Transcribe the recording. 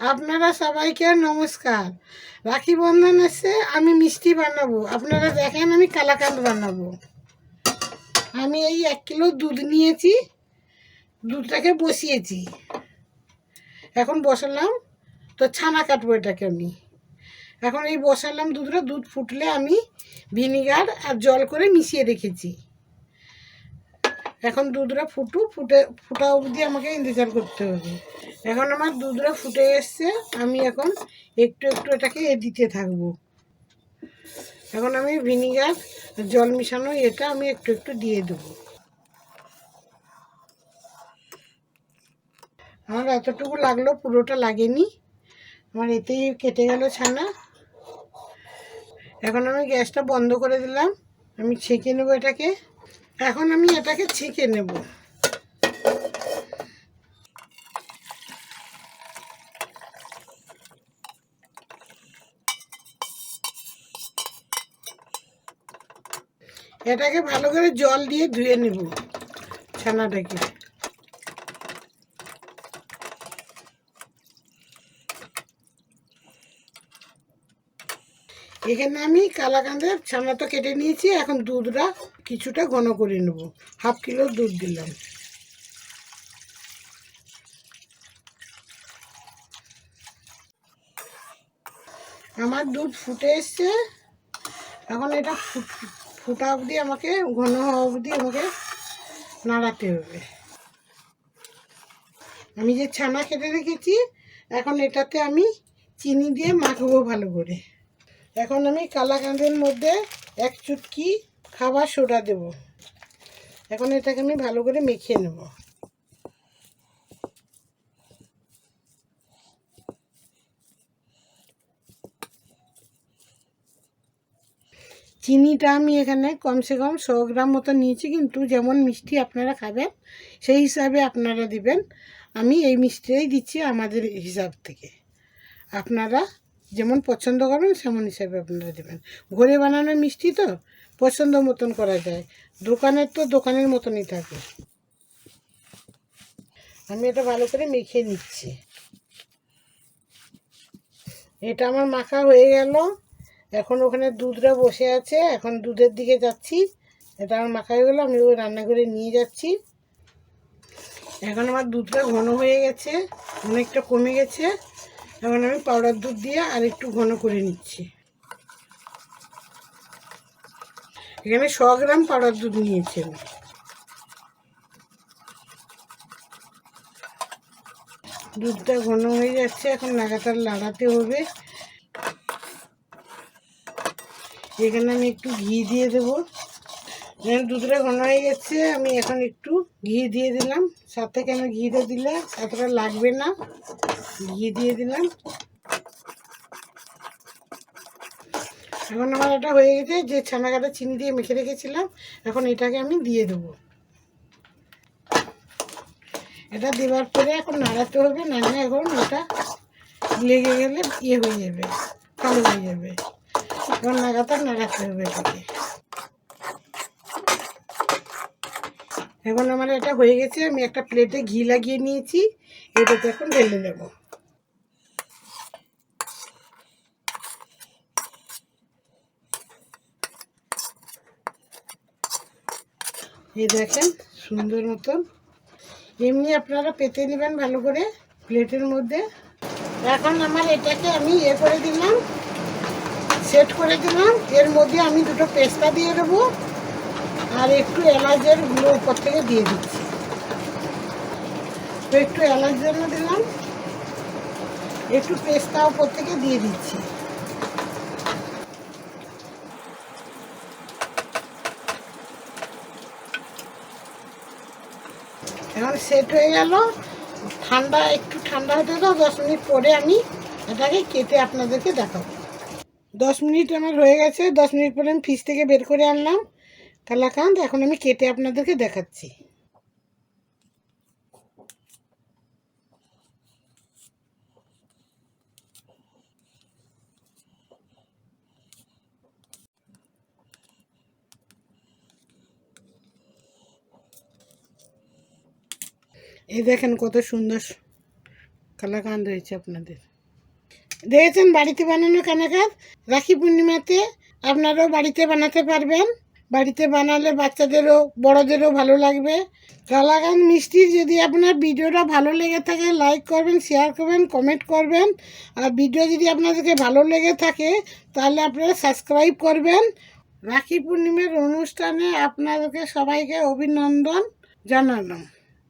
আপনারা সবাইকে নমস্কার। রাখি বন্ধন এসে আমি মিষ্টি বানাবো। আপনারা দেখেন, আমি কালাকাঁদ বানাবো। আমি এই এক কিলো দুধ নিয়েছি, দুধটাকে বসিয়েছি। এখন বসালাম, তো ছানা কাটবো এটাকে আমি। এখন এই বসালাম দুধটা, দুধ ফুটলে আমি ভিনিগার আর জল করে মিশিয়ে রেখেছি। এখন দুধটা ফুটু ফুটে ফুটা অবধি আমাকে ইন্তজার করতে হবে। এখন আমার দুধটা ফুটে এসছে, আমি এখন একটু একটু এটাকে এ দিতে থাকব। এখন আমি ভিনিগার, জল মিশানো এটা আমি একটু একটু দিয়ে দেবো। আমার এতটুকু লাগল, পুরোটা লাগেনি। আমার এতেই কেটে গেল ছানা। এখন আমি গ্যাসটা বন্ধ করে দিলাম। আমি ছেঁকে নেব এটাকে। এখন আমি এটাকে ছেঁকে নেব। এটাকে ভালো করে জল দিয়ে ধুয়ে নেব ছানাটাকে। এখানে আমি কালাকাঁদের ছানা তো কেটে নিয়েছি, এখন দুধটা কিছুটা ঘন করে নেব। হাফ কিলো দুধ দিলাম। আমার দুধ ফুটে এসছে। এখন এটা ফুট- অবধি আমাকে, ঘন হওয়া অবধি আমাকে নাড়াতে হবে। আমি যে ছানা কেটে রেখেছি, এখন এটাতে আমি চিনি দিয়ে মাখবো ভালো করে। এখন আমি কালাকাঁদের মধ্যে এক চুটকি খাবার সোডা দেব। এখন এটাকে আমি ভালো করে মেখে নেব। চিনিটা আমি এখানে কমসে কম শো গ্রাম মতো নিয়েছি, কিন্তু যেমন মিষ্টি আপনারা খাবেন, সেই হিসাবে আপনারা দিবেন। আমি এই মিষ্টিটাই দিচ্ছি আমাদের হিসাব থেকে। আপনারা যেমন পছন্দ করবেন, সেমন হিসাবে আপনারা দেবেন। ঘরে বানানো মিষ্টি তো, পছন্দ মতন করা যায়। দোকানের তো দোকানের মতনই থাকে। আমি এটা ভালো করে মেখে নিচ্ছি। এটা আমার মাখা হয়ে গেল। এখন ওখানে দুধটা বসে আছে। এখন দুধের দিকে যাচ্ছি। এটা আমার মাখা হয়ে গেলো। আমি ওই রান্নাঘরে নিয়ে যাচ্ছি। এখন আমার দুধটা ঘন হয়ে গেছে। অনেকটা কমে গেছে। এখন আমি পাউডার দুধ দিয়ে আর একটু ঘন করে নিচ্ছি। এখানে শ গ্রাম পাউডার দুধ নিয়েছি আমি। দুধটা ঘন হয়ে যাচ্ছে, এখন লাগাতার লাগাতে হবে। এখানে আমি একটু ঘি দিয়ে দেবো। দুধটা ঘন হয়ে গেছে আমি এখন একটু ঘি দিয়ে দিলাম। সাথে কেন ঘিটা দিলে এতটা লাগবে না। ঘি দিয়ে দিলাম। এখন আমার এটা হয়ে গেছে, যে ছানা কাটা চিনি দিয়ে মেখে রেখেছিলাম, এখন এটাকে আমি দিয়ে দেবো। এটা দেওয়ার পরে এখন নাড়াতে হবে নাড়লে এখন ওটা লেগে গেলে ইয়ে হয়ে যাবে, কালো হয়ে যাবে। এখন লাগাতার নাড়াতে হবে এটাকে। এখন আমার এটা হয়ে গেছে, আমি একটা প্লেটে ঘি লাগিয়ে নিয়েছি, এটাতে এখন ঢেলে দেবো। এই দেখেন, সুন্দর মতন। এমনি আপনারা পেতে নেবেন ভালো করে প্লেটের মধ্যে। এখন আমার এটাকে আমি ইয়ে করে দিলাম, সেট করে দিলাম। এর মধ্যে আমি দুটো পেস্তা দিয়ে দেবো আর একটু এলাচের গুঁড়ো উপর থেকে দিয়ে দিচ্ছি। তো একটু এলাচ জন্য দিলাম, একটু পেস্তা উপর থেকে দিয়ে দিচ্ছি। এখন সেট হয়ে গেল। ঠান্ডা, একটু ঠান্ডা হতে দাও, দশ মিনিট পরে আমি এটাকে কেটে আপনাদেরকে দেখাবো। দশ মিনিট আমার হয়ে গেছে, দশ মিনিট পরে আমি ফ্রিজ থেকে বের করে আনলাম। কালাকান্দ এখন আমি কেটে আপনাদেরকে দেখাচ্ছি। এই দেখেন কত সুন্দর কালাকান্দ রয়েছে আপনাদের। দেখেছেন বাড়িতে বানানো কানাকাত রাখি পূর্ণিমাতে আপনারাও বাড়িতে বানাতে পারবেন। বাড়িতে বানালে বাচ্চাদেরও, বড়দেরও ভালো লাগবে। কালাকান্দ মিষ্টির যদি আপনার ভিডিওটা ভালো লেগে থাকে লাইক করবেন শেয়ার করবেন কমেন্ট করবেন। আর ভিডিও যদি আপনাদেরকে ভালো লেগে থাকে, তাহলে আপনারা সাবস্ক্রাইব করবেন। রাখি পূর্ণিমার অনুষ্ঠানে আপনাদেরকে সবাইকে অভিনন্দন জানালাম।